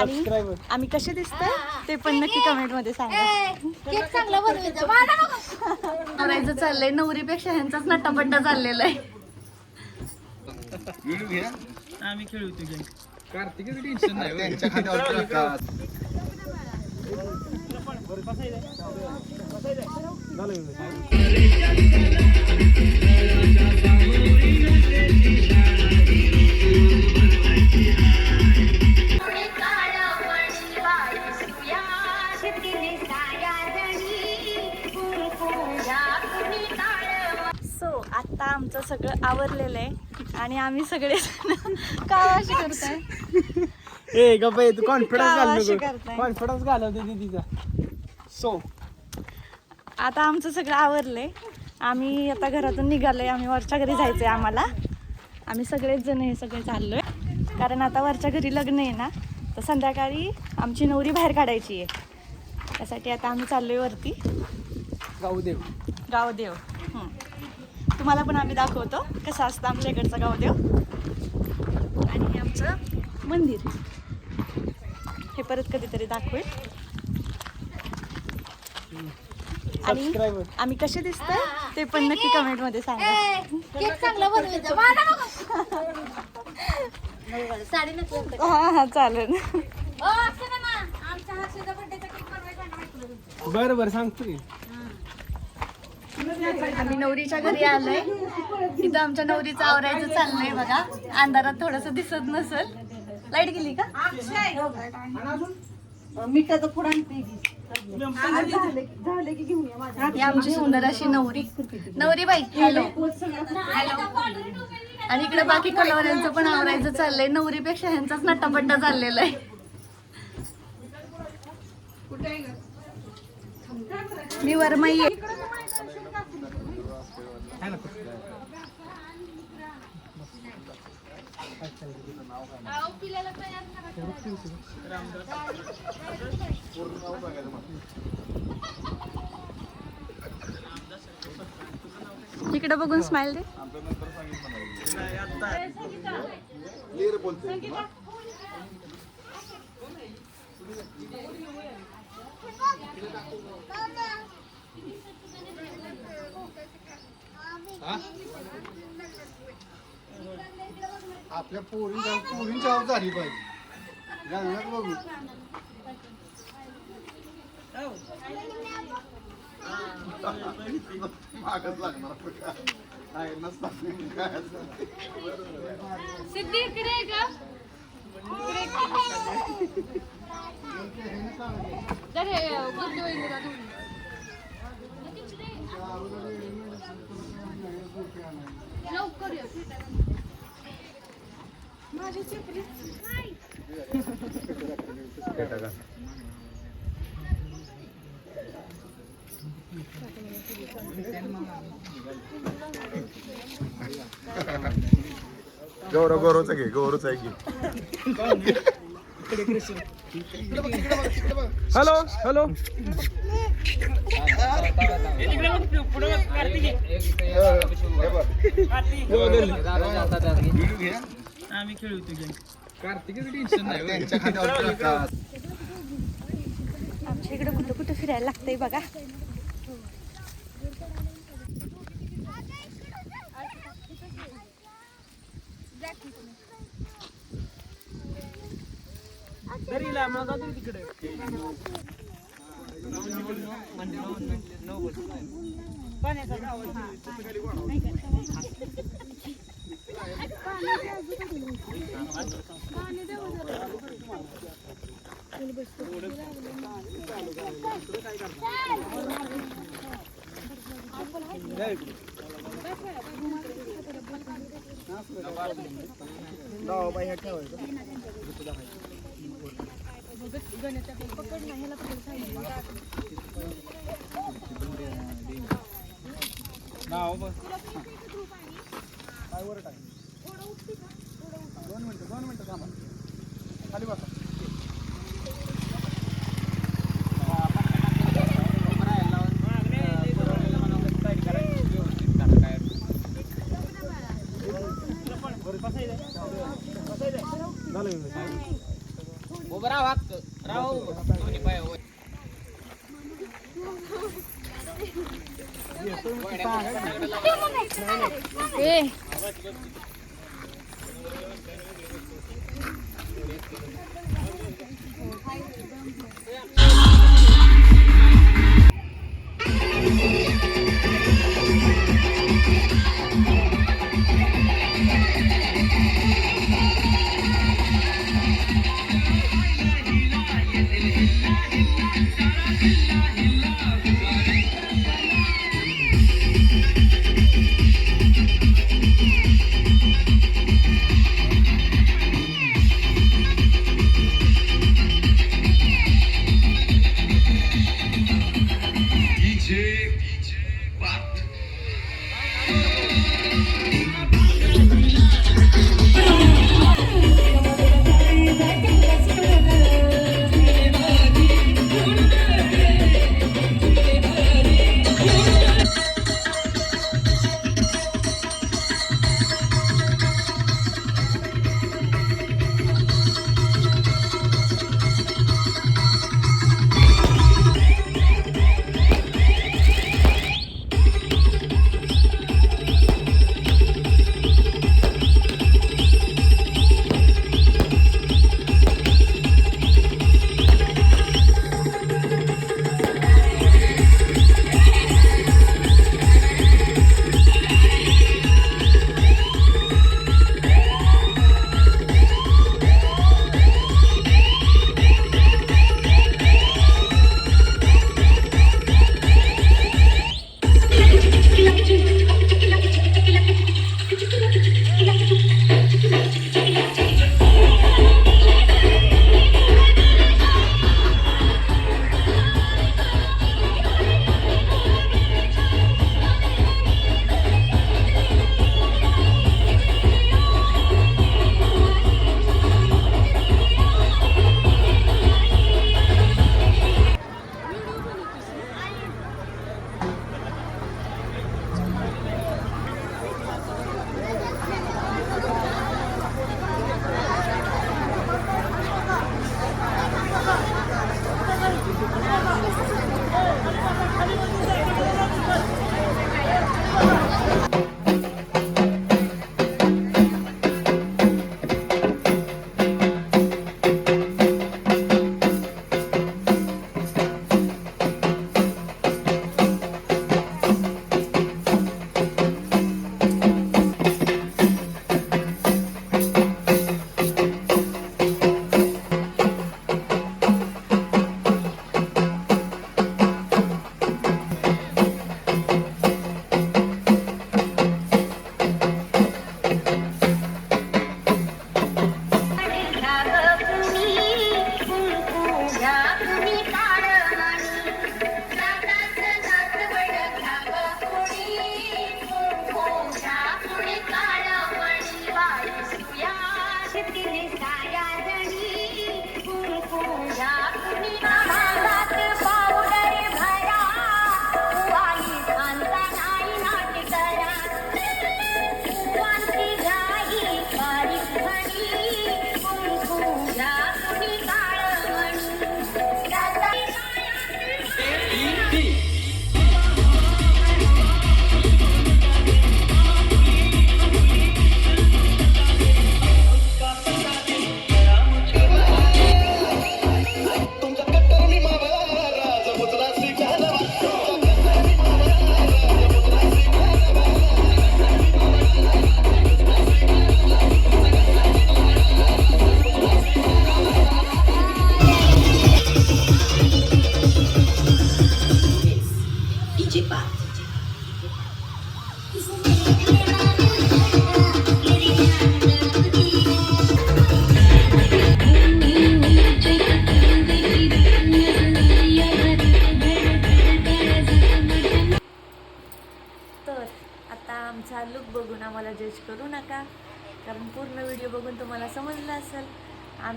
आणि सबस्क्राईबर आम्ही कसे दिसतोय ते पण नक्की कमेंटमध्ये सांगा. केक चांगला बनवायचा मला नको करायचं चाललंय नवरीपेक्षा ह्यांचाच नट्टापट्टा चाललेला आहे. आम्ही खेळू तू गेम कार्तिकीचं टेन्शन नाही. आमचं सगळं आवरलेलं आहे. आणि आम्ही सगळे का अशी करताय. ए गप्पा तू कॉन्फिडन्स घालवते दीदीचा. सो आता आमचं सगळं आवरलंय. आम्ही आता घरातून निघालोय. आम्ही वरच्या घरी जायचंय आम्हाला. आम्ही सगळेच जण हे सगळे चाललोय. कारण आता वरच्या घरी लग्न आहे ना तर संध्याकाळी आमची नवरी बाहेर काढायची आहे. त्यासाठी आता आम्ही चाललोय वरती. गावदेव गावदेव. तुम्हाला पण आम्ही दाखवतो. कसं असतं आमच्या इकडचं गावदेव. आणि हे आमचं मंदिर. हे परत कधीतरी दाखवेल. आणि आम्ही कसे दिसतोय ते पण नक्की कमेंटमध्ये सांगा केक चांगला बनवायचा मला नको साडी नको हा हा चालेल. बरं बरं सांगतो आम्ही नवरीच्या घरी आलोय. तिथं आमच्या नवरीचं आवरायचं चाललंय बघा. अंधारात थोडस दिसत नसल. लाइट गेली का? आमची सुंदर अशी नवरी. नवरी बाई हॅलो आणि इकडे बाकी कलावऱ्यांचं पण आवरायचं चाललंय. नवरीपेक्षा ह्यांचाच नट्टापट्टा चाललेला आहे. मी वरमाई आहे है ना इकडे बघून स्माइल दे. क्लिअर बोलते. आपल्या पोरींच्या पोरींच्या हात झाली पाहिजे. लग्नात बघू. मागच लागणार काय. सिद्धी इकडे आहे का तर हे गुड्डू वहिनीला धरून. लवकर. गौरव गौरवचं घे गौरवचं आहे घे हॅलो हॅलो आम्ही खेळू तू गेम कार्तिकीचं टेन्शन नाही. आमच्या इकडे कुठं कुठं फिरायला लागतंय बघा तिकडे नाव बघ. काय वर टाक दोन मिनिटं थांबा खाली बसा उभं राहा राहा. दोन्ही पायावर. तर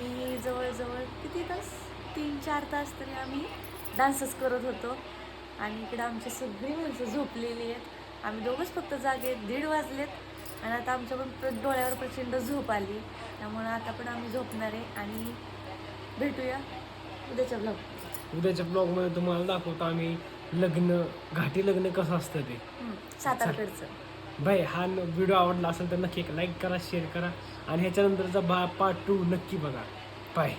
आम्ही जवळजवळ किती तास? तीन चार तास तरी आम्ही डान्सच करत होतो. आणि इकडं आमची सगळी माणसं झोपलेली आहेत. आम्ही दोघंच फक्त जागे. दीड वाजलेत. आणि आता आमच्या पण डोळ्यावर प्रचंड झोप आली. त्यामुळं आता पण आम्ही झोपणार आहे आणि भेटूया उद्याच्या ब्लॉग उद्याच्या ब्लॉगमध्ये तुम्हाला दाखवतो आम्ही लग्न घाटी लग्न कसं असतं ते. सातारकडचं. भाई हा व्हिडिओ आवडला असेल तर नक्की लाईक करा शेअर करा. आणि ह्याच्यानंतरचा बा पार्ट टू नक्की बघा. बाय